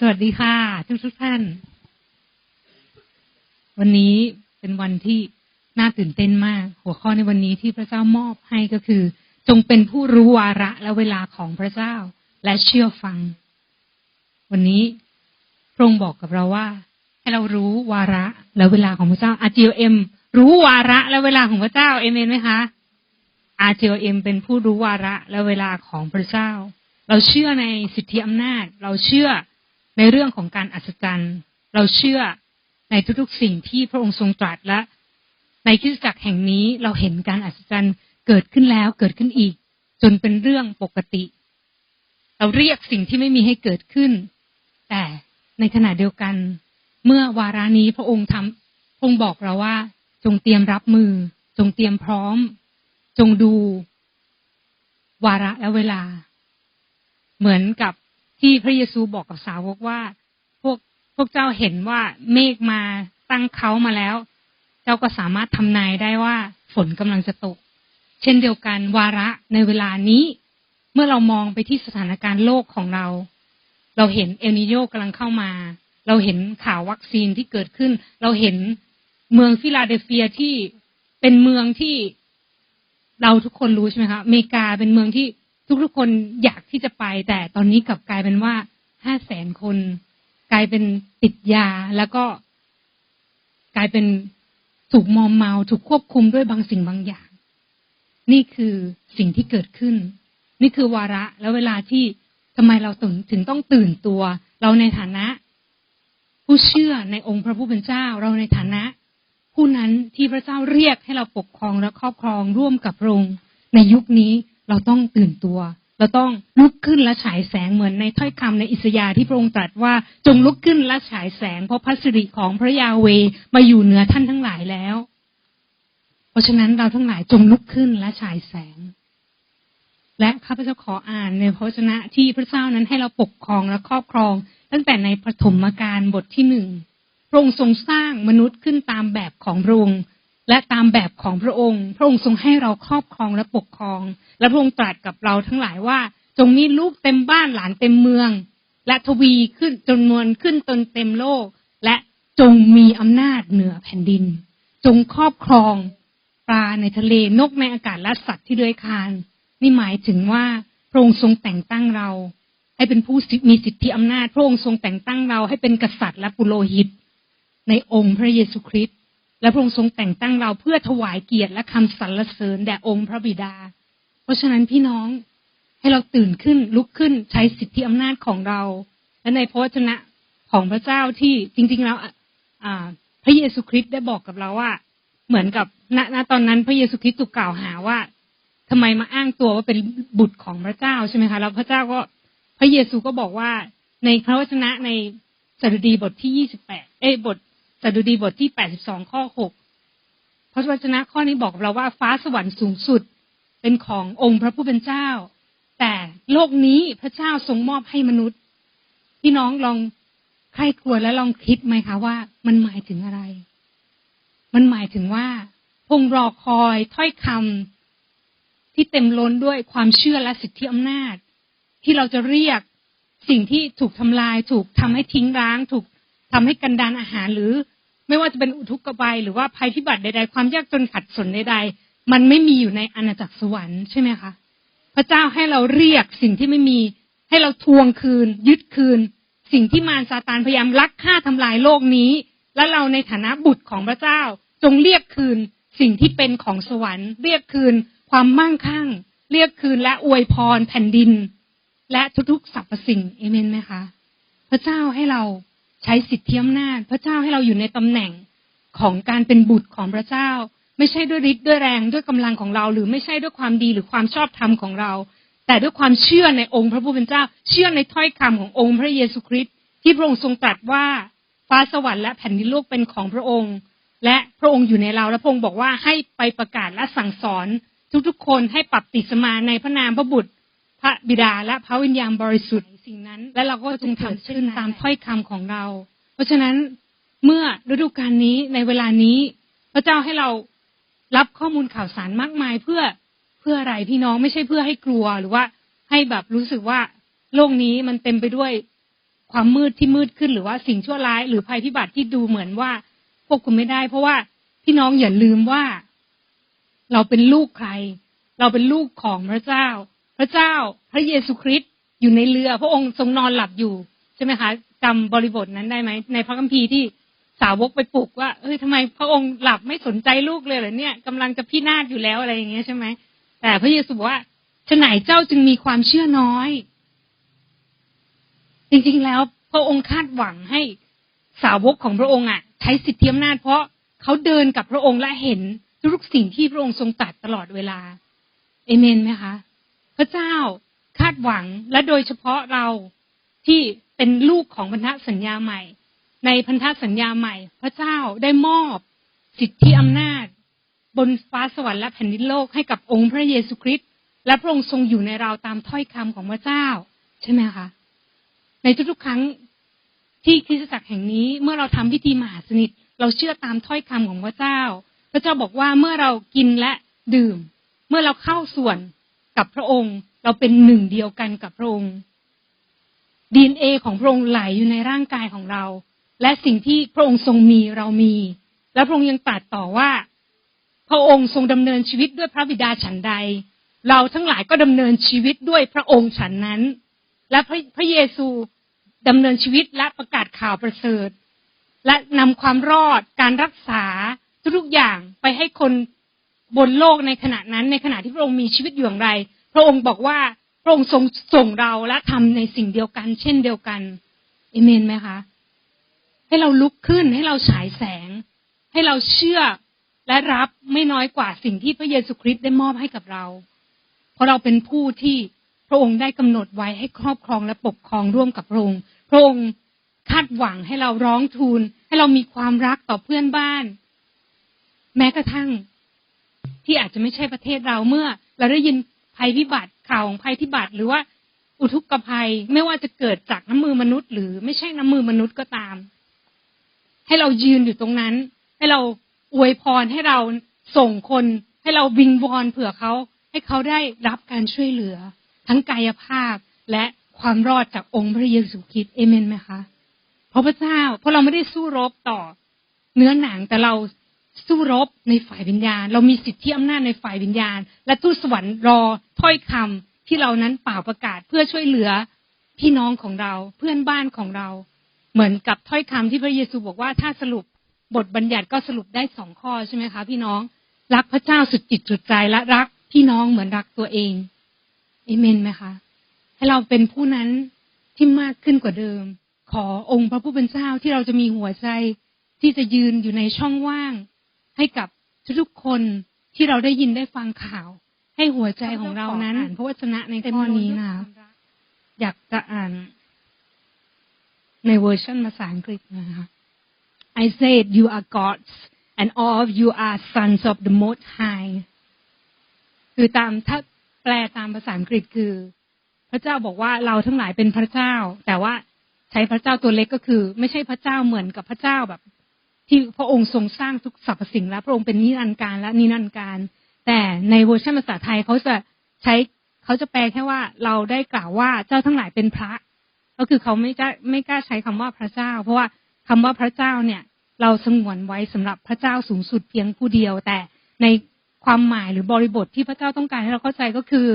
สวัสดีค่ะ ทุกทุกท่าน วันนี้เป็นวันที่น่าตื่นเต้นมาก หัวข้อในวันนี้ที่พระเจ้ามอบให้ก็คือ จงเป็นผู้รู้วาระและเวลาของพระเจ้าและเชื่อฟัง วันนี้พระองค์บอกกับเราว่า ให้เรารู้วาระและเวลาของพระเจ้า RGM รู้วาระและเวลาของพระเจ้าเอเมนไหมคะ RGM เป็นผู้รู้วาระและเวลาของพระเจ้า เราเชื่อในสิทธิอำนาจ เราเชื่อ ในเรื่องของการอัศจรรย์ เราเชื่อในทุกๆสิ่งที่พระองค์ทรงตรัสและ ในคริสตจักรแห่งนี้เราเห็นการอัศจรรย์เกิดขึ้นแล้วเกิดขึ้นอีก จนเป็นเรื่องปกติ เราเรียกสิ่งที่ไม่มีให้เกิดขึ้น แต่ในขณะเดียวกัน เมื่อวารานี้พระองค์ทำพระองค์บอกเราว่า จงเตรียมรับมือ จงเตรียมพร้อม จงดู วาระและเวลา เหมือนกับ ที่พระเยซูบอกกับสาวกว่า พวกพวกเจ้าเห็นว่าเมฆมาตั้งเขามาแล้ว เจ้าก็สามารถทำนายได้ว่าฝนกำลังจะตก เช่นเดียวกันวาระในเวลานี้ เมื่อเรามองไปที่สถานการณ์โลกของเรา เราเห็นเอลนิโยกำลังเข้ามา เราเห็นข่าววัคซีนที่เกิดขึ้น เราเห็นเมืองฟิลาเดลเฟียที่เป็นเมืองที่เราทุกคนรู้ใช่ไหมคะอเมริกาเป็นเมืองที่ ทุกๆคนอยากที่จะไป แต่ตอนนี้กลับกลายเป็นว่าห้าแสนคน กลายเป็นติดยาแล้วก็กลายเป็นถูกมอมเมาถูกควบคุมด้วยบางสิ่งบางอย่าง นี่คือสิ่งที่เกิดขึ้น นี่คือวาระและเวลาที่ทำไมเราถึงถึงต้องตื่นตัว เราในฐานะ ผู้เชื่อในองค์พระผู้เป็นเจ้า เราในฐานะ ผู้นั้นที่พระเจ้าเรียกให้เราปกครองและครอบครองร่วมกับพระองค์ในยุคนี้ เราต้องตื่นตัว เราต้องลุกขึ้นและฉายแสงเหมือนในถ้อยคำในอิสยาห์ที่พระองค์ตรัสว่าจงลุกขึ้นและฉายแสง เพราะพระสิริของพระยาเวมาอยู่เหนือท่านทั้งหลายแล้ว เพราะฉะนั้นเราทั้งหลายจงลุกขึ้นและฉายแสง และข้าพเจ้าขออ่านในพระวจนะที่พระเจ้านั้นให้เราปกครองและครอบครอง ตั้งแต่ในปฐมกาลบทที่หนึ่งพระองค์ทรงสร้างมนุษย์ขึ้นตามแบบของพระองค์ และตามแบบของพระองค์ พระองค์ทรงให้เราครอบครองและปกครอง และพระองค์ตรัสกับเราทั้งหลายว่า จงมีลูกเต็มบ้านหลานเต็มเมือง และทวีขึ้นจำนวนขึ้นจนเต็มโลก และจงมีอำนาจเหนือแผ่นดิน จงครอบครองปลาในทะเลนกในอากาศและสัตว์ที่เลื้อยคลานนี่หมายถึงว่าพระองค์ทรงแต่งตั้งเรา ให้เป็นผู้มีสิทธิอำนาจ พระองค์ทรงแต่งตั้งเราให้เป็นกษัตริย์และปุโรหิต ในองค์พระเยซูคริสต์ และพระองค์ทรงแต่งตั้งเราเพื่อถวายเกียรติและคำสรรเสริญแด่องค์พระบิดา เพราะฉะนั้นพี่น้องให้เราตื่นขึ้นลุกขึ้นใช้สิทธิอำนาจของเรา และในพระวจนะของพระเจ้าที่จริงๆแล้วพระเยซูคริสต์ได้บอกกับเราว่า เหมือนกับณณตอนนั้นพระเยซูคริสต์ถูกกล่าวหาว่าทำไมมาอ้างตัวว่าเป็นบุตรของพระเจ้าใช่ไหมคะแล้วพระเจ้าก็พระเยซูก็บอกว่าในพระวจนะในสดุดีบทที่ยี่สิบแปดเอ้บท สดุดีบทที่แปดสิบสองข้อหกพระวจนะข้อนี้บอกเราว่าฟ้าสวรรค์สูงสุดเป็นขององค์พระผู้เป็นเจ้า แต่โลกนี้พระเจ้าทรงมอบให้มนุษย์ พี่น้องลองใครควรและลองคิดไหมคะว่า มันหมายถึงอะไร มันหมายถึงว่าพงรอคอยถ้อยคำที่เต็มล้นด้วยความเชื่อและสิทธิอำนาจ ที่เราจะเรียกสิ่งที่ถูกทำลาย ถูกทำให้ทิ้งร้าง ถูก ทำให้กันดานอาหารหรือ ไม่ว่าจะเป็นอุทกภัยหรือว่าภัยพิบัติใด ๆ ความยากจนขัดสนใด ๆ มันไม่มีอยู่ในอาณาจักรสวรรค์ใช่ไหมคะพระเจ้าให้เราเรียกสิ่งที่ไม่มีให้เราทวงคืน ยึดคืน สิ่งที่มารซาตานพยายามลักฆ่าทำลายโลกนี้ และเราในฐานะบุตรของพระเจ้า จงเรียกคืน สิ่งที่เป็นของสวรรค์ เรียกคืน ความมั่งคั่ง เรียกคืนและอวยพรแผ่นดิน และทุกๆสรรพสิ่งเอเมนไหมคะ พระเจ้าให้เรา ใช้สิทธิอำนาจ พระเจ้าให้เราอยู่ในตำแหน่งของการเป็นบุตรของพระเจ้า ไม่ใช่ด้วยฤทธิ์ด้วยแรงด้วยกำลังของเรา หรือไม่ใช่ด้วยความดีหรือความชอบธรรมของเรา แต่ด้วยความเชื่อในองค์พระผู้เป็นเจ้า เชื่อในถ้อยคำขององค์พระเยซูคริสต์ที่พระองค์ทรงตรัสว่าฟ้าสวรรค์และแผ่นดินโลกเป็นของพระองค์ และพระองค์อยู่ในเราและพระองค์บอกว่าให้ไปประกาศและสั่งสอน ทุกๆ คนให้ปรับติสมาในพระนามพระบุตร พระบิดาและพระวิญญาณบริสุทธิ์สิ่งนั้น และเราก็จงทำขึ้นตามถ้อยคำของเรา เพราะฉะนั้นเมื่อฤดูกาลนี้ในเวลานี้ พระเจ้าให้เรารับข้อมูลข่าวสารมากมายเพื่อเพื่ออะไรพี่น้องไม่ใช่เพื่อให้กลัวหรือว่าให้แบบรู้สึกว่าโลกนี้มันเต็มไปด้วยความมืดที่มืดขึ้นหรือว่าสิ่งชั่วร้าย หรือภัยพิบัติที่ดูเหมือนว่าควบคุมไม่ได้ เพราะว่าพี่น้องอย่าลืมว่า เราเป็นลูกใคร เราเป็นลูกของพระเจ้า พระเจ้าพระเยซูคริสต์อยู่ในเรือ พระองค์ทรงนอนหลับอยู่ใช่ไหมคะจำบริบทนั้นได้ไหมในพระคัมภีร์ที่สาวกไปปลุกว่าเอ้ยทำไมพระองค์หลับไม่สนใจลูกเลยเหรอเนี่ยกำลังจะพินาศอยู่แล้วอะไรอย่างเงี้ยใช่ไหมแต่พระเยซูบอกว่าฉไหนเจ้าจึงมีความเชื่อน้อย จริงๆแล้วพระองค์คาดหวังให้สาวกของพระองค์อะ ใช้สิทธิอำนาจ เพราะเขาเดินกับพระองค์และเห็นทุกสิ่งที่พระองค์ทรงตรัสตลอดเวลาเอเมนไหมคะ พระเจ้าคาดหวังและโดยเฉพาะเราที่เป็นลูกของพันธสัญญาใหม่ ในพันธสัญญาใหม่ พระเจ้าได้มอบสิทธิอำนาจ บนฟ้าสวรรค์และแผ่นดินโลกให้กับองค์พระเยซูคริสต์และพระองค์ทรงอยู่ในเราตามถ้อยคำของพระเจ้า ใช่ไหมคะในทุกๆครั้งที่คริสตจักรแห่งนี้เมื่อเราทำพิธีมหาสนิท เราเชื่อตามถ้อยคำของพระเจ้า พระเจ้าบอกว่าเมื่อเรากินและดื่ม เมื่อเราเข้าส่วน กับพระองค์ เราเป็นหนึ่งเดียวกันกับพระองค์ดีเอของพระองค์ไหลอยู่ในร่างกายของเรา และสิ่งที่พระองค์ทรงมีเรามี และพระองค์ยังตรัสต่อว่า พระองค์ทรงดำเนินชีวิตด้วยพระบิดาฉันใด เราทั้งหลายก็ดำเนินชีวิตด้วยพระองค์ฉันนั้น และพระพระเยซูดำเนินชีวิตและประกาศข่าวประเสริฐ และนำความรอดการรักษาทุกอย่างไปให้คน บนโลกในขณะนั้น ในขณะที่พระองค์มีชีวิตอยู่อย่างไร พระองค์บอกว่าพระองค์ทรงส่งเราและทำในสิ่งเดียวกัน เช่นเดียวกันเอเมนไหมคะ ให้เราลุกขึ้นให้เราฉายแสง ให้เราเชื่อและรับไม่น้อยกว่าสิ่งที่พระเยซูคริสต์ได้มอบให้กับเรา เพราะเราเป็นผู้ที่พระองค์ได้กำหนดไว้ให้ครอบครองและปกครองร่วมกับพระองค์พระองค์คาดหวังให้เราร้องทูล ให้เรามีความรักต่อเพื่อนบ้าน แม้กระทั่ง ที่อาจจะไม่ใช่ประเทศเราเมื่อ เราได้ยินภัยพิบัติข่าวของภัยพิบัติหรือว่าอุทกภัยไม่ว่าจะเกิดจากน้ำมือมนุษย์ หรือไม่ใช่น้ำมือมนุษย์ก็ตาม ให้เรายืนอยู่ตรงนั้น ให้เราอวยพรให้เราส่งคน ให้เราวิงวอนเผื่อเขา ให้เขาได้รับการช่วยเหลือ ทั้งกายภาพและความรอดจากองค์พระเยซูคริสต์เอเมนไหมคะเพราะพระเจ้าเพราะเราไม่ได้สู้รบต่อ เนื้อหนังแต่เรา สู้รบในฝ่ายวิญญาณ เรามีสิทธิอำนาจในฝ่ายวิญญาณ และทูตสวรรค์รอถ้อยคำที่เรานั้นเป่าประกาศเพื่อช่วยเหลือพี่น้องของเราเพื่อนบ้านของเรา เหมือนกับถ้อยคำที่พระเยซูบอกว่าถ้าสรุปบทบัญญัติก็สรุปได้สองข้อใช่ไหมคะ พี่น้องรักพระเจ้าสุดจิตสุดใจและรักพี่น้องเหมือนรักตัวเองเอเมนไหมคะ ให้เราเป็นผู้นั้นที่มากขึ้นกว่าเดิม ขอองค์พระผู้เป็นเจ้าที่เราจะมีหัวใจที่จะยืนอยู่ในช่องว่าง ให้กับทุกคนที่เราได้ยินได้ฟังข่าว ให้หัวใจของเรานั้นอ่านพระวจนะในข้อนี้นะอยากจะอ่านในเวอร์ชันภาษาอังกฤษนะคะ I said you are gods and all of you are sons of the Most High คือตามถ้าแปลตามภาษาอังกฤษคือ พระเจ้าบอกว่าเราทั้งหลายเป็นพระเจ้า แต่ว่าใช้พระเจ้าตัวเล็กก็คือ ไม่ใช่พระเจ้าเหมือนกับพระเจ้าแบบ ที่พระองค์ทรงสร้างทุกสรรพสิ่งแล้วพระองค์เป็นนิรันดร์การและนิรันดร์การ แต่ในเวอร์ชันภาษาไทยเขาจะใช้เขาจะแปลแค่ว่าเราได้กล่าวว่าเจ้าทั้งหลายเป็นพระ ก็คือเขาไม่กล้าไม่กล้าใช้คำว่าพระเจ้า เพราะว่าคำว่าพระเจ้าเนี่ย เราสงวนไว้สำหรับพระเจ้าสูงสุดเพียงผู้เดียว แต่ในความหมายหรือบริบทที่พระเจ้าต้องการให้เราเข้าใจก็คือ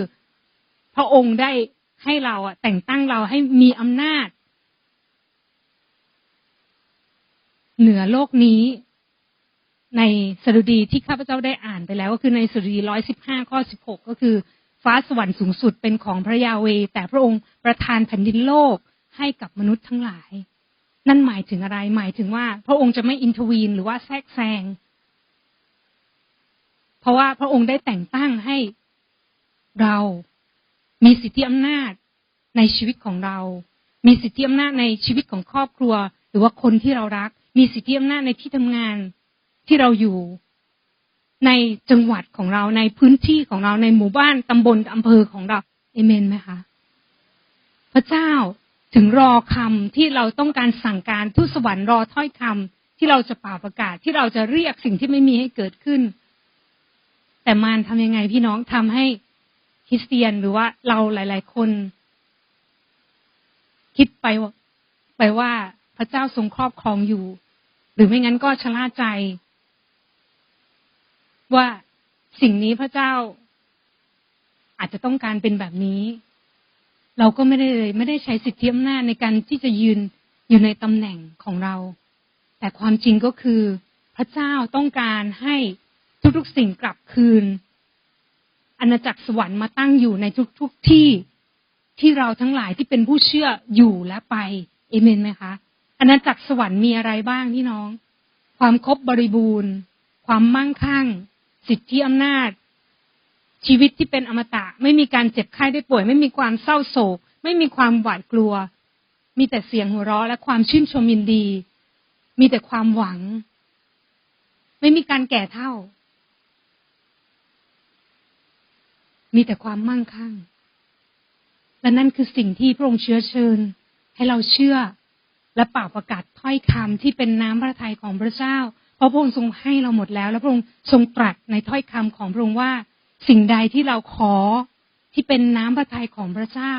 พระองค์ได้ให้เราแต่งตั้งเราให้มีอำนาจ เหนือโลกนี้ ในสดุดีที่ข้าพเจ้าได้อ่านไปแล้ว ก็คือในสดุดีร้อยสิบห้าข้อสิบหกก็คือ ฟ้าสวรรค์สูงสุดเป็นของพระยาเว แต่พระองค์ประทานแผ่นดินโลกให้กับมนุษย์ทั้งหลาย นั่นหมายถึงอะไร หมายถึงว่า พระองค์จะไม่อินทวีนหรือว่าแทรกแซงเพราะว่าพระองค์ได้แต่งตั้งให้เรามีสิทธิอำนาจในชีวิตของเรา มีสิทธิอำนาจในชีวิตของครอบครัว หรือว่าคนที่เรารัก มีสิทธิอำนาจในที่ทำงานที่เราอยู่ในจังหวัดของเราในพื้นที่ของเราในหมู่บ้านตำบลอำเภอของเราเอเมนไหมคะ พระเจ้าถึงรอคำที่เราต้องการสั่งการทุสวรรค์รอถ้อยคำที่เราจะป่าประกาศที่เราจะเรียกสิ่งที่ไม่มีให้เกิดขึ้น แต่มารทำยังไงพี่น้องทำให้คริสเตียนหรือว่าเราหลาย ๆ คน คิดไปไปว่าพระเจ้าทรงครอบครองอยู่ หรือไม่งั้นก็ชะล่าใจ ว่าสิ่งนี้พระเจ้า อาจจะต้องการเป็นแบบนี้ เราก็ไม่ได้เลยไม่ได้ใช้สิทธิอำนาจในการที่จะยืนอยู่ในตำแหน่งของเรา แต่ความจริงก็คือ พระเจ้าต้องการให้ทุกๆสิ่งกลับคืนอาณาจักรสวรรค์มาตั้งอยู่ในทุกๆทที่ที่เราทั้งหลายที่เป็นผู้เชื่ออยู่และไปเอเมนไหมคะ อาณาจักรสวรรค์มีอะไรบ้างพี่น้อง ความครบบริบูรณ์ ความมั่งคั่ง สิทธิอำนาจ ชีวิตที่เป็นอมตะ ไม่มีการเจ็บไข้ได้ป่วย ไม่มีความเศร้าโศก ไม่มีความหวาดกลัว มีแต่เสียงหัวเราะและความชื่นชมยินดี มีแต่ความหวัง ไม่มีการแก่เท่า มีแต่ความมั่งคั่งและนั่นคือสิ่งที่พระองค์เชื้อเชิญ ให้เราเชื่อ และเป่าประกาศถ้อยคำที่เป็นน้ำพระทัยของพระเจ้า เพราะพระองค์ทรงให้เราหมดแล้ว และพระองค์ทรงตรัสในถ้อยคำของพระองค์ว่า สิ่งใดที่เราขอที่เป็นน้ำพระทัยของพระเจ้า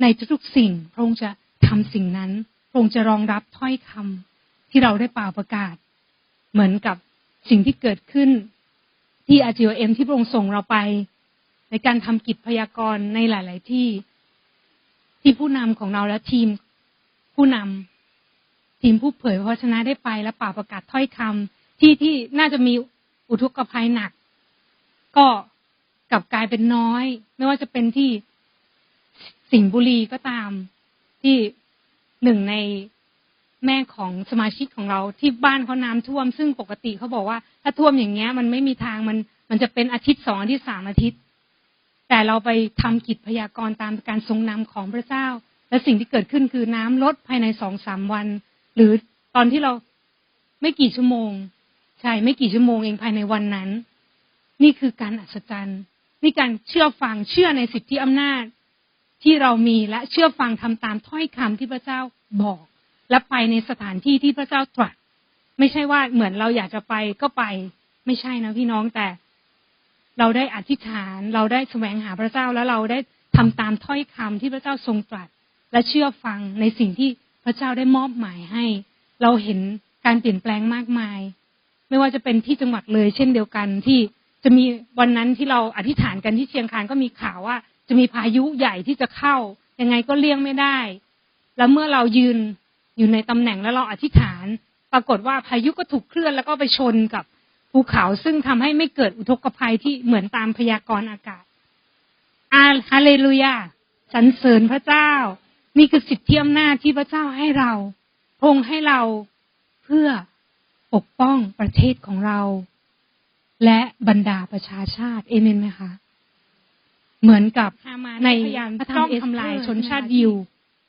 ในทุกๆสิ่งพระองค์จะทำสิ่งนั้นพระองค์จะรองรับถ้อยคำที่เราได้เป่าประกาศ เหมือนกับสิ่งที่เกิดขึ้นที่อาจิโอเอ็มที่พระองค์ส่งเราไป ในการทำกิจพยากรณ์ในหลาย ๆ ที่ที่ผู้นำของเราและทีม ผู้นำทีมผู้เผยพระชนะได้ไปและป่าประกาศถ้อยคำที่ที่น่าจะมีอุทกภัยหนัก ก็กลับกลายเป็นน้อย ไม่ว่าจะเป็นที่สิงห์บุรีก็ตาม ที่หนึ่งในแม่ของสมาชิกของเราที่บ้านเขาน้ำท่วม ซึ่งปกติเขาบอกว่า ถ้าท่วมอย่างเงี้ย มันไม่มีทางมันมันจะเป็นอาทิตย์สองอาทิตย์สามอาทิตย์ แต่เราไปทำกิจพยากรณ์ตามการทรงนำของพระเจ้า และสิ่งที่เกิดขึ้นคือน้ำลดภายในสองสามวัน หรือตอนที่เราไม่กี่ชั่วโมง ใช่ไม่กี่ชั่วโมงเองภายในวันนั้น นี่คือการอัศจรรย์นี่การเชื่อฟังเชื่อในสิทธิอำนาจ ที่เรามีและเชื่อฟังทำตามถ้อยคำที่พระเจ้าบอก และไปในสถานที่ที่พระเจ้าตรัส ไม่ใช่ว่าเหมือนเราอยากจะไปก็ไป ไม่ใช่นะพี่น้องแต่ เราได้อธิษฐาน เราได้แสวงหาพระเจ้าแล้วเราได้ทำตามถ้อยคำที่พระเจ้าทรงตรัส และเชื่อฟังในสิ่งที่พระเจ้าได้มอบหมายให้ เราเห็นการเปลี่ยนแปลงมากมาย ไม่ว่าจะเป็นที่จังหวัดเลย เช่นเดียวกันที่จะมีวันนั้นที่เราอธิษฐานกันที่เชียงคานก็มีข่าวว่า จะมีพายุใหญ่ที่จะเข้า ยังไงก็เลี่ยงไม่ได้ แล้วเมื่อเรายืนอยู่ในตำแหน่งแล้วเราอธิษฐาน ปรากฏว่าพายุก็ถูกเคลื่อนแล้วก็ไปชนกับภูเขาซึ่งทำให้ไม่เกิดอุทกภัยที่เหมือนตามพยากรณ์อากาศอาฮาเลลูยาสรรเสริญพระเจ้า นี่คือสิทธิอำนาจที่พระเจ้าให้เราพงให้เราเพื่อปกป้องประเทศของเรา และบรรดาประชาชาติ เอเมนไหมคะ เหมือนกับในพยานพระธรรมทำลายชนชาติยิว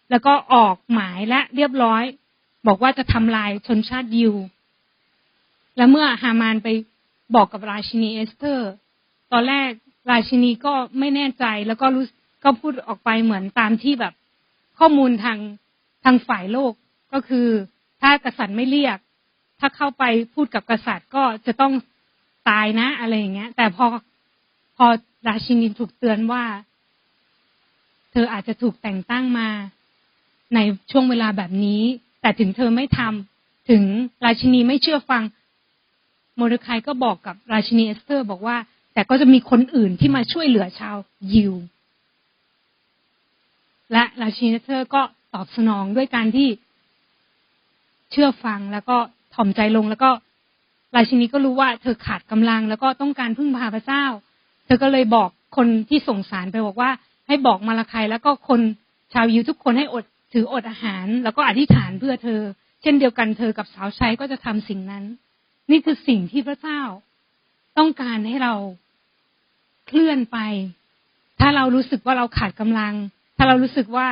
แล้วก็ออกหมายและเรียบร้อย บอกว่าจะทำลายชนชาติยิว และเมื่อฮามานไปบอกกับราชินีเอสเตอร์ ตอนแรกราชินีก็ไม่แน่ใจแล้วก็รู้ก็พูดออกไปเหมือนตามที่แบบ ข้อมูลทางทางฝ่ายโลกก็คือ ถ้ากษัตริย์ไม่เรียก ถ้าเข้าไปพูดกับกษัตริย์ก็จะต้องตายนะ อะไรอย่างเงี้ย แต่พอพอราชินีถูกเตือนว่า เธออาจจะถูกแต่งตั้งมาในช่วงเวลาแบบนี้ แต่ถึงเธอไม่ทำถึงราชินีไม่เชื่อฟังโมเดคายก็บอกกับราชินีเอสเตอร์ บอกว่า แต่ก็จะมีคนอื่นที่มาช่วยเหลือชาวยิว และราชินีเอสเตอร์ก็ตอบสนองด้วยการที่เชื่อฟังแล้วก็ถ่อมใจลงแล้วก็ราชินีก็รู้ว่าเธอขาดกำลัง แล้วก็ต้องการพึ่งพาพระเจ้า เธอก็เลยบอกคนที่ส่งสารไปบอกว่า ให้บอกมาลาคายแล้วก็คนชาวยิวทุกคนให้อดถืออดอาหาร แล้วก็อธิษฐานเพื่อเธอ เช่นเดียวกันเธอกับสาวใช้ก็จะทำสิ่งนั้น นี่คือสิ่งที่พระเจ้า ต้องการให้เราเคลื่อนไป ถ้าเรารู้สึกว่าเราขาดกำลัง ถ้าเรารู้สึกว่า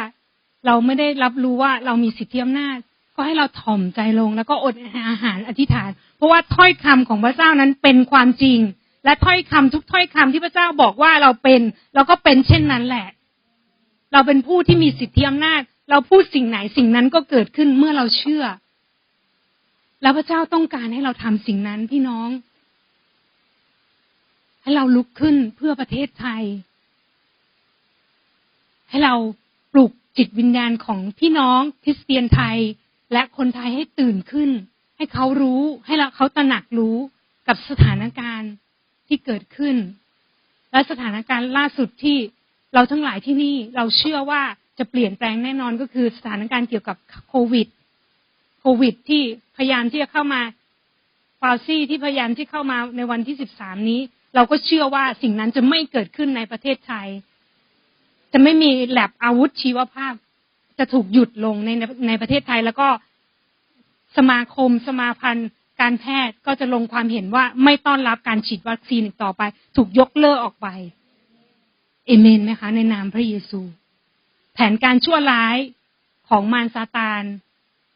เราไม่ได้รับรู้ว่าเรามีสิทธิอำนาจ ก็ให้เราถ่อมใจลง แล้วก็อดอาหารอธิษฐาน เพราะว่าถ้อยคำของพระเจ้านั้นเป็นความจริง และถ้อยคำทุกถ้อยคำที่พระเจ้าบอกว่าเราเป็นเราก็เป็นเช่นนั้นแหละ เราเป็นผู้ที่มีสิทธิอำนาจ เราพูดสิ่งไหนสิ่งนั้นก็เกิดขึ้นเมื่อเราเชื่อ แล้วพระเจ้าต้องการให้เราทำสิ่งนั้นพี่น้อง ให้เราลุกขึ้นเพื่อประเทศไทย ให้เราปลุกจิตวิญญาณของพี่น้องคริสเตียนไทย และคนไทยให้ตื่นขึ้น ให้เขารู้ให้เขาตระหนักรู้กับสถานการณ์ที่เกิดขึ้น และสถานการณ์ล่าสุดที่เราทั้งหลายที่นี่เราเชื่อว่าจะเปลี่ยนแปลงแน่นอนก็คือสถานการณ์เกี่ยวกับโควิด โควิดที่พยายามที่จะเข้ามาฟาวซี่ที่พยายามที่เข้ามาในวันที่สิบสามนี้ เราก็เชื่อว่าสิ่งนั้นจะไม่เกิดขึ้นในประเทศไทย จะไม่มีแลบอาวุธชีวภาพ จะถูกหยุดลงในในประเทศไทย แล้วก็สมาคมสมาพันธ์การแพทย์ก็จะลงความเห็นว่าไม่ต้อนรับการฉีดวัคซีนอีกต่อไป ถูกยกเลิกออกไปเอเมนไหมคะ ในนามพระเยซู แผนการชั่วร้ายของมารซาตาน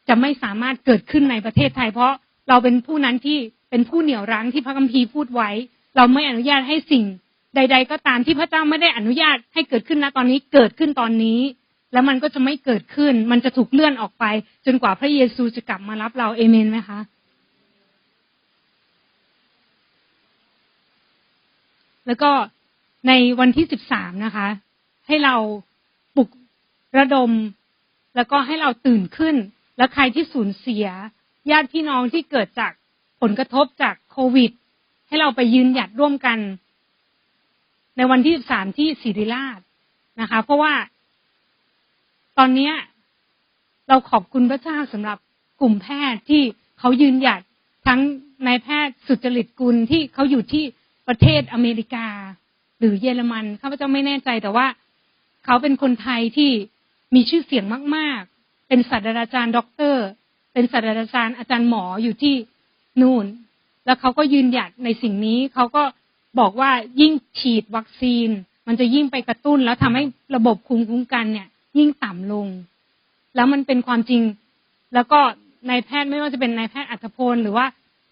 จะไม่สามารถเกิดขึ้นในประเทศไทย เพราะเราเป็นผู้นั้นที่เป็นผู้เหนี่ยวรั้งที่พระคัมภีร์พูดไว้ เราไม่อนุญาตให้สิ่ง ใด ๆ ก็ตามที่พระเจ้าไม่ได้อนุญาตให้เกิดขึ้นณตอนนี้เกิดขึ้นตอนนี้ แล้วมันก็จะไม่เกิดขึ้น มันจะถูกเลื่อนออกไป จนกว่าพระเยซูจะกลับมารับเราเอเมนไหมคะแล้วก็ในวันที่สิบสามนะคะ ให้เราปลุกระดม แล้วก็ให้เราตื่นขึ้น แล้วใครที่สูญเสีย ญาติพี่น้องที่เกิดจากผลกระทบจากโควิด ให้เราไปยืนหยัดร่วมกัน ในวันที่สิบสามที่ศิริราชนะคะ เพราะว่าตอนนี้เราขอบคุณพระเจ้าสำหรับกลุ่มแพทย์ที่เขายืนหยัดทั้งนายแพทย์สุจริตกุลที่เขาอยู่ที่ประเทศอเมริกา หรือเยอรมันข้าพเจ้าไม่แน่ใจแต่ว่าเขาเป็นคนไทยที่มีชื่อเสียงมาก ๆ เป็นศาสตราจารย์ด็อกเตอร์ เป็นศาสตราจารย์อาจารย์หมออยู่ที่นู่น แล้วเขาก็ยืนหยัดในสิ่งนี้เขาก็ บอกว่ายิ่งฉีดวัคซีน มันจะยิ่งไปกระตุ้น แล้วทำให้ระบบภูมิคุ้มกันเนี่ย ยิ่งต่ำลง แล้วมันเป็นความจริง แล้วก็นายแพทย์ไม่ว่าจะเป็นนายแพทย์อัธพลหรือว่า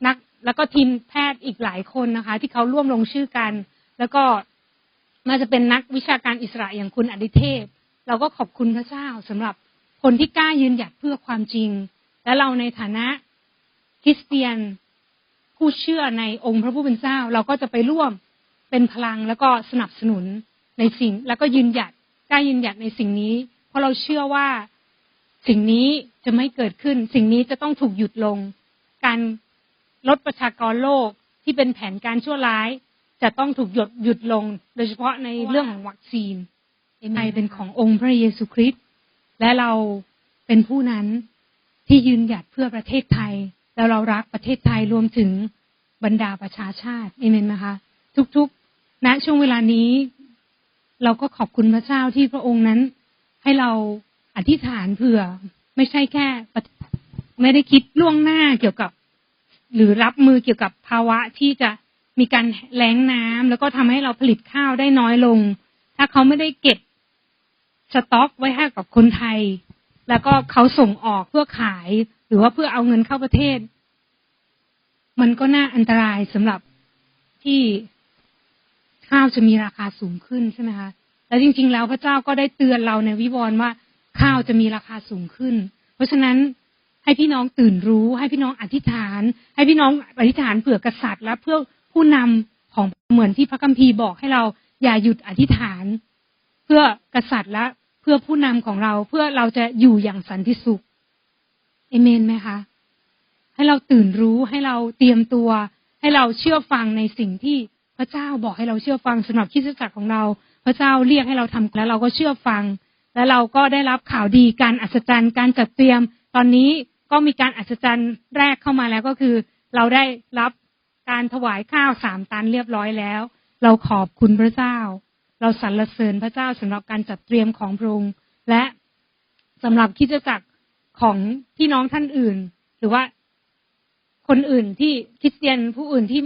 นักแล้วก็ทีมแพทย์อีกหลายคนนะคะ ที่เขาร่วมลงชื่อกัน แล้วก็น่าจะเป็นนักวิชาการอิสระอย่างคุณอดิเทพ เราก็ขอบคุณพระเจ้าสำหรับคนที่กล้ายืนหยัดเพื่อความจริง และเราในฐานะคริสเตียน ผู้เชื่อในองค์พระผู้เป็นเจ้า เราก็จะไปร่วมเป็นพลังแล้วก็สนับสนุนในสิ่ง แล้วก็ยืนหยัดกล้ายืนหยัดในสิ่งนี้ เพราะเราเชื่อว่าสิ่งนี้จะไม่เกิดขึ้น สิ่งนี้จะต้องถูกหยุดลง การลดประชากรโลกที่เป็นแผนการชั่วร้าย จะต้องถูกหยุดหยุดลง โดยเฉพาะในเรื่องของวัคซีนไอเป็นขององค์พระเยซูคริสต์และเราเป็นผู้นั้นที่ยืนหยัดเพื่อประเทศไทย แล้วเรารักประเทศไทยรวมถึงบรรดาประชาชาติเอเมนนะคะ ทุกๆณช่วงเวลานี้ เราก็ขอบคุณพระเจ้าที่พระองค์นั้น ให้เราอธิษฐานเผื่อไม่ใช่แค่ ไม่ได้คิดล่วงหน้าเกี่ยวกับ หรือรับมือเกี่ยวกับภาวะที่จะมีการแล้งน้ำแล้วก็ทำให้เราผลิตข้าวได้น้อยลง ถ้าเขาไม่ได้เก็บสต็อกไว้ให้กับคนไทย แล้วก็เขาส่งออกเพื่อขาย หรือว่าเพื่อเอาเงินเข้าประเทศ มันก็น่าอันตรายสำหรับที่ข้าวจะมีราคาสูงขึ้นใช่ไหมคะและจริง ๆ แล้วพระเจ้าก็ได้เตือนเราในวิวรณ์ว่าข้าวจะมีราคาสูงขึ้น เพราะฉะนั้นให้พี่น้องตื่นรู้ ให้พี่น้องอธิษฐาน ให้พี่น้องอธิษฐานเผื่อกษัตริย์ และเพื่อผู้นำของเหมือนที่พระคัมภีร์บอกให้เราอย่าหยุดอธิษฐาน เพื่อกษัตริย์และเพื่อผู้นำของเราเพื่อเราจะอยู่อย่างสันติสุข เอเมนไหมคะ ให้เราตื่นรู้ให้เราเตรียมตัว ให้เราเชื่อฟังในสิ่งที่พระเจ้าบอกให้เราเชื่อฟังสำหรับคิดจักรของเรา พระเจ้าเรียกให้เราทำแล้วเราก็เชื่อฟัง และเราก็ได้รับข่าวดีการอัศจรรย์การจัดเตรียม ตอนนี้ก็มีการอัศจรรย์แรกเข้ามาแล้วก็คือ เราได้รับการถวายข้าวสามตันเรียบร้อยแล้ว เราขอบคุณพระเจ้า เราสรรเสริญพระเจ้าสำหรับการจัดเตรียมของพระองค์และสำหรับคิดจักร ของพี่น้องท่านอื่น หรือว่าคนอื่นที่คริสเตียนผู้อื่นที่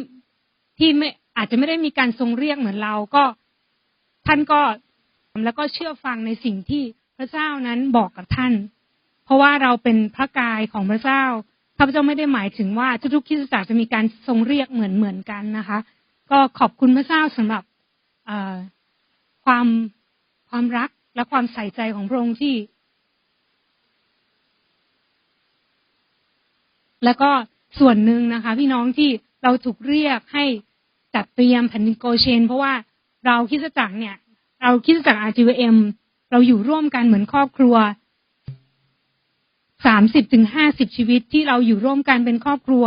ที่ไม่อาจจะไม่ได้มีการทรงเรียกเหมือนเราก็ท่านก็แล้วก็เชื่อฟังในสิ่งที่พระเจ้านั้นบอกกับท่าน เพราะว่าเราเป็นพระกายของพระเจ้าข้าพเจ้าไม่ได้หมายถึงว่าทุกๆคริสตจักรจะมีการทรงเรียกเหมือนเหมือนกันนะคะ ก็ขอบคุณพระเจ้าสำหรับความความรักและความใส่ใจของพระองค์ที่ แล้วก็ส่วนหนึ่งนะคะ พี่น้องที่เราถูกเรียกให้จัดเตรียมแผ่นดินโกเชน เพราะว่าเราคิดจักรเนี่ย เราคิดจักร RGVM เราอยู่ร่วมกันเหมือนครอบครัวสามสิบถึงห้าสิบชีวิตที่เราอยู่ร่วมกันเป็นครอบครัว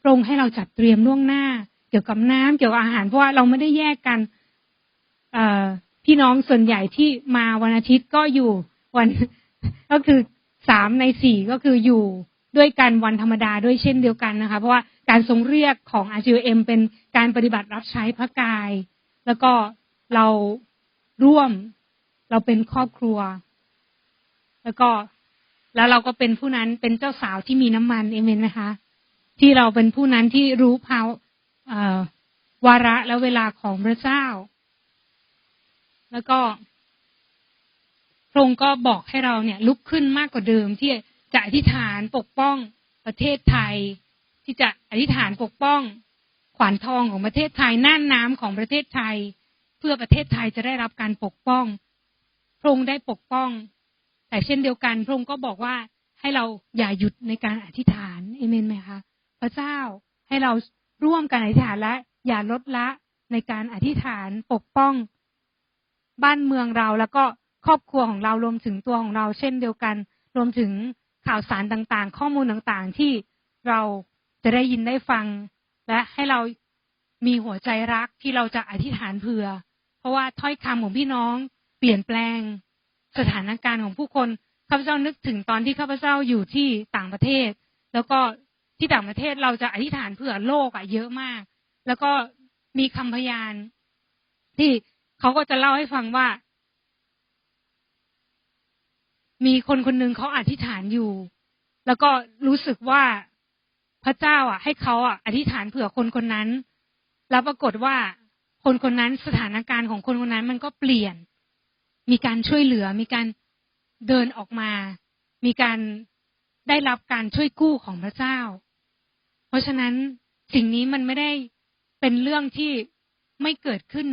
พระองค์ให้เราจัดเตรียมล่วงหน้า เกี่ยวกับน้ำเกี่ยวกับอาหารเพราะว่าเราไม่ได้แยกกันเออพี่น้องส่วนใหญ่ที่มาวันอาทิตย์ก็อยู่วันก็คือสามในสี่ก็คืออยู่ ด้วยกันวันธรรมดาด้วยเช่นเดียวกันนะคะ เพราะว่าการทรงเรียกของ RGM เป็นการปฏิบัติรับใช้พระกาย แล้วก็เราร่วมเราเป็นครอบครัว แล้วก็แล้วเราก็เป็นผู้นั้นเป็นเจ้าสาวที่มีน้ำมันเอเมนนะคะ ที่เราเป็นผู้นั้นที่รู้ภาววาระและเวลาของพระเจ้า แล้วก็พระองค์ก็บอกให้เราเนี่ย ลุกขึ้นมากกว่าเดิมที่ จะอธิษฐานปกป้องประเทศไทย ที่จะอธิษฐานปกป้อง ขวานทองของประเทศไทยน่านน้ำของประเทศไทย เพื่อประเทศไทยจะได้รับการปกป้อง พระองค์ได้ปกป้อง แต่เช่นเดียวกัน พระองค์ก็บอกว่าให้เราอย่าหยุดในการอธิษฐานเอเมนไหมคะพระเจ้าให้เราร่วมกันอธิษฐานและอย่าลดละในการอธิษฐานปกป้อง บ้านเมืองเราแล้วก็ครอบครัวของเรารวมถึงตัวของเรา เช่นเดียวกัน รวมถึง ข่าวสารต่างๆ ข้อมูลต่างๆ ที่เราจะได้ยินได้ฟัง และให้เรามีหัวใจรักที่เราจะอธิษฐานเผื่อ เพราะว่าถ้อยคำของพี่น้องเปลี่ยนแปลงสถานการณ์ของผู้คนข้าพเจ้านึกถึงตอนที่ข้าพเจ้าอยู่ที่ต่างประเทศ แล้วก็ที่ต่างประเทศเราจะอธิษฐานเผื่อโลกอะเยอะมาก แล้วก็มีคำพยาน ที่เขาก็จะเล่าให้ฟังว่า มีคนคนหนึ่งเขาอธิษฐานอยู่ แล้วก็รู้สึกว่าพระเจ้าอะ ให้เขาอะอธิษฐานเผื่อคนคนนั้น แล้วปรากฏว่าคนคนนั้นสถานการณ์ของคนคนนั้นมันก็เปลี่ยน มีการช่วยเหลือ มีการเดินออกมา มีการได้รับการช่วยกู้ของพระเจ้า เพราะฉะนั้นสิ่งนี้มันไม่ได้เป็นเรื่องที่ไม่เกิดขึ้น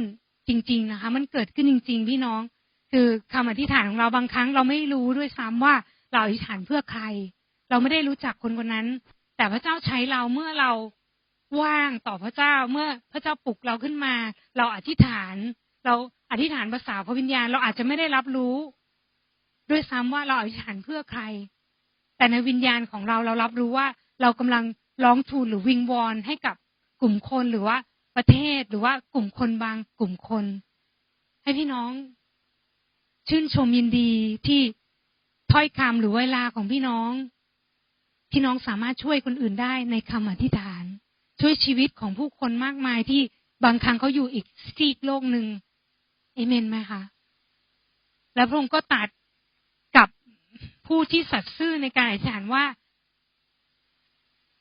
จริง ๆนะคะ มันเกิดขึ้นจริง ๆ พี่น้อง คือคำอธิษฐานของเราบางครั้งเราไม่รู้ด้วยซ้ำว่าเราอธิษฐานเพื่อใคร เราไม่ได้รู้จักคนคนนั้น แต่พระเจ้าใช้เราเมื่อเราว่างต่อพระเจ้าเมื่อพระเจ้าปลุกเราขึ้นมา เราอธิษฐาน เราอธิษฐานภาษาพระวิญญาณ เราอาจจะไม่ได้รับรู้ ด้วยซ้ำว่าเราอธิษฐานเพื่อใคร แต่ในวิญญาณของเราเรารับรู้ว่าเรากำลังร้องทูลหรือวิงวอนให้กับกลุ่มคนหรือว่าประเทศหรือว่ากลุ่มคนบางกลุ่มคน ให้พี่น้อง ชื่นชมยินดีที่ถ้อยคำหรือเวลาของพี่น้อง พี่น้องสามารถช่วยคนอื่นได้ในคำอธิษฐาน ช่วยชีวิตของผู้คนมากมายที่บางครั้งเขาอยู่อีกซีกโลกหนึ่งเอเมนไหมคะ แล้วพระองค์ก็ตัดกับผู้ที่สัตย์ซื่อในการอธิษฐานว่า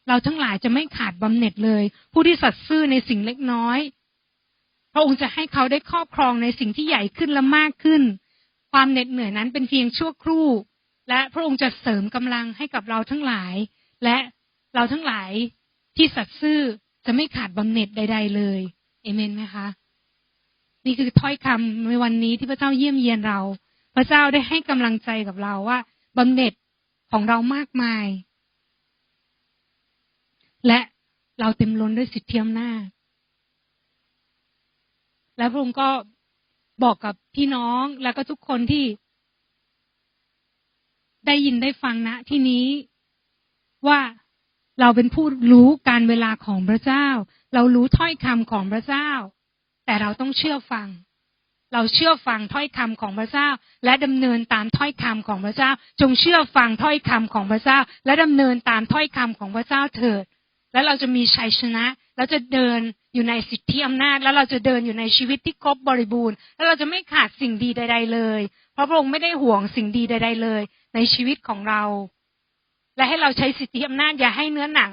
เราทั้งหลายจะไม่ขาดบำเหน็จเลย ผู้ที่สัตย์ซื่อในสิ่งเล็กน้อย พระองค์จะให้เขาได้ครอบครองในสิ่งที่ใหญ่ขึ้นและมากขึ้น ความเหน็ดเหนื่อยนั้นเป็นเพียงชั่วครู่ และพระองค์จะเสริมกำลังให้กับเราทั้งหลาย และเราทั้งหลายที่สัตย์ซื่อจะไม่ขาดบำเหน็จใด ๆ เลยเอเมนไหมคะ นี่คือถ้อยคำในวันนี้ที่พระเจ้าเยี่ยมเยียนเรา พระเจ้าได้ให้กำลังใจกับเราว่าบำเหน็จของเรามากมาย และเราเต็มล้นด้วยสิทธิอำนาจและพระองค์ก็ บอกกับพี่น้องแล้วก็ทุกคนที่ได้ยินได้ฟังนะที่นี้ว่าเราเป็นผู้รู้การเวลาของพระเจ้า เรารู้ถ้อยคำของพระเจ้า แต่เราต้องเชื่อฟัง เราเชื่อฟังถ้อยคำของพระเจ้า และดำเนินตามถ้อยคำของพระเจ้า จงเชื่อฟังถ้อยคำของพระเจ้า และดำเนินตามถ้อยคำของพระเจ้าเถิด แล้วเราจะมีชัยชนะ เราจะเดิน อยู่ในสิทธิอำนาจ แล้วเราจะเดินอยู่ในชีวิตที่ครบบริบูรณ์ แล้วเราจะไม่ขาดสิ่งดีใด ๆ เลย เพราะพระองค์ไม่ได้ห่วงสิ่งดีใด ๆ เลย ในชีวิตของเรา และให้เราใช้สิทธิอำนาจอย่าให้เนื้อหนัง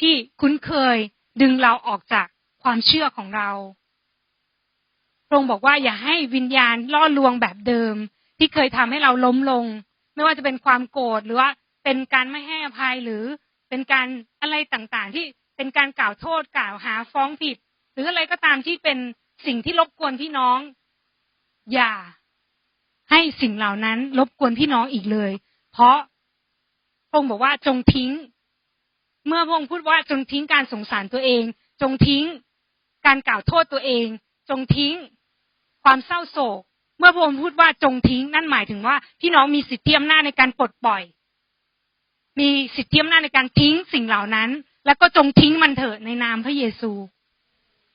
ที่คุ้นเคยดึงเราออกจากความเชื่อของเราพระองค์บอกว่าอย่าให้วิญญาณล่อลวงแบบเดิม ที่เคยทำให้เราล้มลง ไม่ว่าจะเป็นความโกรธหรือว่าเป็นการไม่ให้อภัยหรือเป็นการอะไรต่างๆ ที่ เป็นการกล่าวโทษกล่าวหาฟ้องผิด หรืออะไรก็ตามที่เป็นสิ่งที่รบกวนพี่น้อง อย่าให้สิ่งเหล่านั้นรบกวนพี่น้องอีกเลย เพราะพระองค์บอกว่าจงทิ้ง เมื่อพระองค์พูดว่าจงทิ้งการสงสารตัวเอง จงทิ้งการกล่าวโทษตัวเอง จงทิ้งความเศร้าโศก เมื่อพระองค์พูดว่าจงทิ้งนั่นหมายถึงว่า พี่น้องมีสิทธิอำนาจในการปลดปล่อย มีสิทธิอำนาจในการทิ้งสิ่งเหล่านั้น แล้วก็จงทิ้งมันเถิดในนามพระเยซู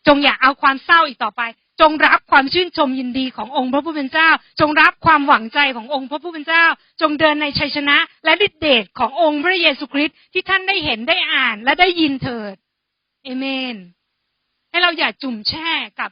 จงอย่าเอาความเศร้าอีกต่อไป จงรับความชื่นชมยินดีขององค์พระผู้เป็นเจ้า จงรับความหวังใจขององค์พระผู้เป็นเจ้า จงเดินในชัยชนะ และฤทธิเดชขององค์พระเยซูคริสต์ที่ท่านได้เห็นได้อ่านและได้ยินเถิดเอเมน ให้เราอย่าจุ่มแช่กับ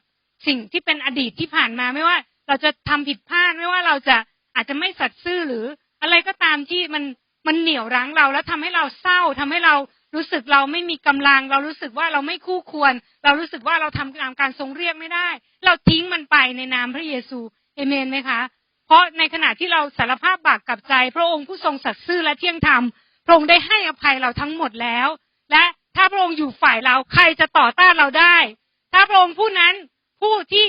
สิ่งที่เป็นอดีตที่ผ่านมาไม่ว่า เราจะทำผิดพลาดไม่ว่าเราจะอาจจะไม่สัตย์ซื่อหรือ อะไรก็ตามที่มันมันเหนี่ยวรั้งเรา แล้วทำให้เราเศร้าทำให้เรา รู้สึกเราไม่มีกำลัง เรารู้สึกว่าเราไม่คู่ควร เรารู้สึกว่าเราทำตามการทรงเรียกไม่ได้ เราทิ้งมันไปในนามพระเยซูเอเมนไหมคะ เพราะในขณะที่เราสารภาพบาปกับใจ พระองค์ผู้ทรงสัตย์ซื่อและเที่ยงธรรมพระองค์ได้ให้อภัยเราทั้งหมดแล้ว และถ้าพระองค์อยู่ฝ่ายเราใครจะต่อต้านเราได้ ถ้าพระองค์ผู้นั้นผู้ที่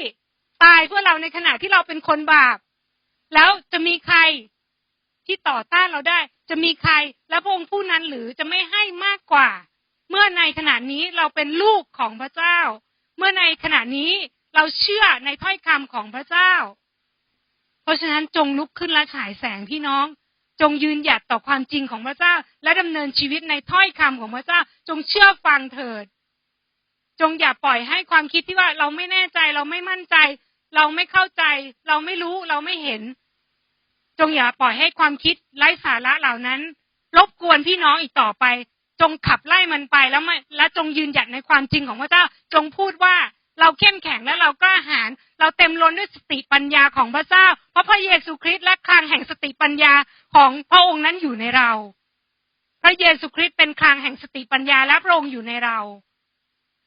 ตายเพื่อเราในขณะที่เราเป็นคนบาป แล้วจะมีใคร ที่ต่อต้านเราได้ จะมีใครและพระองค์ผู้นั้นหรือจะไม่ให้มากกว่า เมื่อในขณะนี้เราเป็นลูกของพระเจ้า เมื่อในขณะนี้เราเชื่อในถ้อยคำของพระเจ้า เพราะฉะนั้นจงลุกขึ้นและฉายแสงพี่น้อง จงยืนหยัดต่อความจริงของพระเจ้า และดำเนินชีวิตในถ้อยคำของพระเจ้า จงเชื่อฟังเถิด จงอย่าปล่อยให้ความคิดที่ว่าเราไม่แน่ใจเราไม่มั่นใจ เราไม่เข้าใจ เราไม่รู้เราไม่เห็น จงอย่าปล่อยให้ความคิดไร้สาระเหล่านั้นรบกวนพี่น้องอีกต่อไป จงขับไล่มันไปแล้วไม่และจงยืนหยัดในความจริงของพระเจ้า จงพูดว่าเราเข้มแข็งและเรากล้าหาญเราเต็มล้นด้วยสติปัญญาของพระเจ้า เพราะพระเยซูคริสต์และคลังแห่งสติปัญญาของพระองค์นั้นอยู่ในเรา พระเยซูคริสต์เป็นคลังแห่งสติปัญญาและพระองค์อยู่ในเรา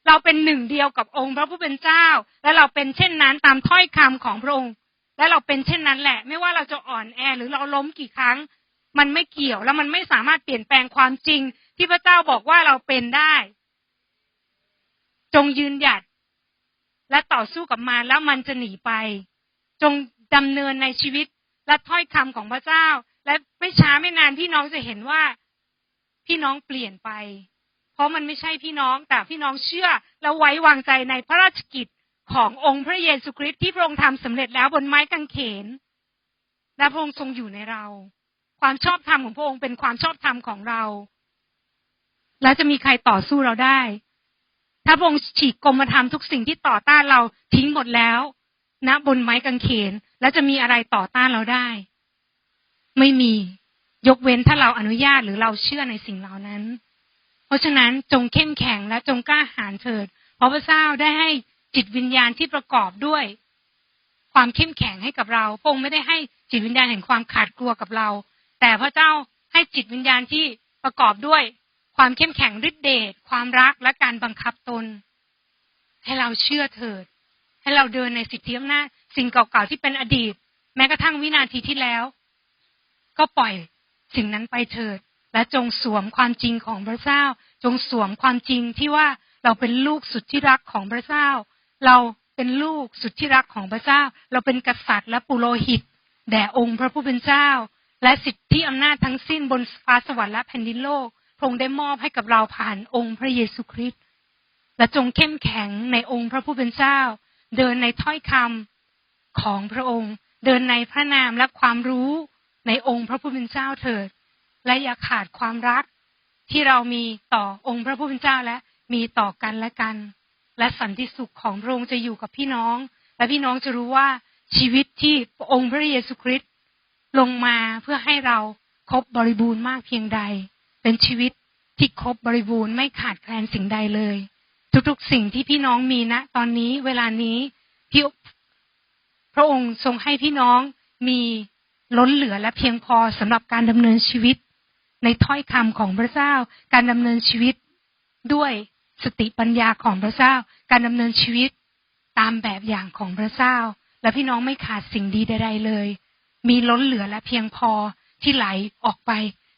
เราเป็นหนึ่งเดียวกับองค์พระผู้เป็นเจ้า และเราเป็นเช่นนั้นตามถ้อยคำของพระองค์ และเราเป็นเช่นนั้นแหละ ไม่ว่าเราจะอ่อนแอหรือเราล้มกี่ครั้ง มันไม่เกี่ยวแล้วมันไม่สามารถเปลี่ยนแปลงความจริง ที่พระเจ้าบอกว่าเราเป็นได้ จงยืนหยัด และต่อสู้กับมันแล้วมันจะหนีไป จงดำเนินในชีวิตและถ้อยคำของพระเจ้า และไม่ช้าไม่นานพี่น้องจะเห็นว่าพี่น้องเปลี่ยนไป เพราะมันไม่ใช่พี่น้องแต่พี่น้องเชื่อและไว้วางใจในพระราชกิจ ขององค์พระเยซูคริสต์ที่พระองค์ทำสำเร็จแล้วบนไม้กางเขน และพระองค์ทรงอยู่ในเรา ความชอบธรรมของพระองค์เป็นความชอบธรรมของเรา และจะมีใครต่อสู้เราได้ ถ้าพระองค์ฉีกกรมธรรมทุกสิ่งที่ต่อต้านเราทิ้งหมดแล้วณนะบนไม้กางเขน แล้วจะมีอะไรต่อต้านเราได้ ไม่มียกเว้นถ้าเราอนุญาตหรือเราเชื่อในสิ่งเหล่านั้น เพราะฉะนั้นจงเข้มแข็งและจงกล้าหาญเถิด เพราะพระเจ้าได้ให้ จิตวิญญาณที่ประกอบด้วย ความเข้มแข็งให้กับเราพระองค์ไม่ได้ให้จิตวิญญาณแห่งความขาดกลัวกับเรา แต่พระเจ้าให้จิตวิญญาณที่ประกอบด้วย ความเข้มแข็งฤทธิเดชความรักและการบังคับตน ให้เราเชื่อเถิด ให้เราเดินในสิทธิอำนาจสิ่งเก่าๆที่เป็นอดีต แม้กระทั่งวินาทีที่แล้ว ก็ปล่อยสิ่งนั้นไปเถิด และจงสวมความจริงของพระเจ้า จงสวมความจริงที่ว่าเราเป็นลูกสุดที่รักของพระเจ้า เราเป็นลูกสุดที่รักของพระเจ้า เราเป็นกษัตริย์และปุโรหิต แด่องค์พระผู้เป็นเจ้า และสิทธิอำนาจทั้งสิ้นบนฟ้าสวรรค์และแผ่นดินโลกพระองค์ได้มอบให้กับเราผ่านองค์พระเยซูคริสต์และจงเข้มแข็งในองค์พระผู้เป็นเจ้า เดินในถ้อยคำของพระองค์ เดินในพระนามและความรู้ในองค์พระผู้เป็นเจ้าเถิด และอย่าขาดความรักที่เรามีต่อองค์พระผู้เป็นเจ้าและมีต่อกันและกัน และสันติสุขของพระองค์จะอยู่กับพี่น้อง และพี่น้องจะรู้ว่าชีวิตที่องค์พระเยซูคริสต์ลงมาเพื่อให้เราครบบริบูรณ์มากเพียงใด เป็นชีวิตที่ครบบริบูรณ์ไม่ขาดแคลนสิ่งใดเลย ทุกๆสิ่งที่พี่น้องมีนะตอนนี้เวลานี้พี่พระองค์ทรงให้พี่น้องมีล้นเหลือและเพียงพอสำหรับการดำเนินชีวิต ในถ้อยคำของพระเจ้าการดำเนินชีวิตด้วย สติปัญญาของพระเจ้า การดำเนินชีวิตตามแบบอย่างของพระเจ้า และพี่น้องไม่ขาดสิ่งดีใด ๆ เลย มีล้นเหลือและเพียงพอที่ไหลออกไป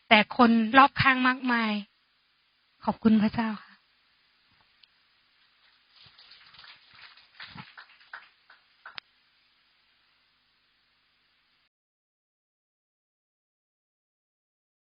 แต่คนรอบข้างมากมาย ขอบคุณพระเจ้าค่ะ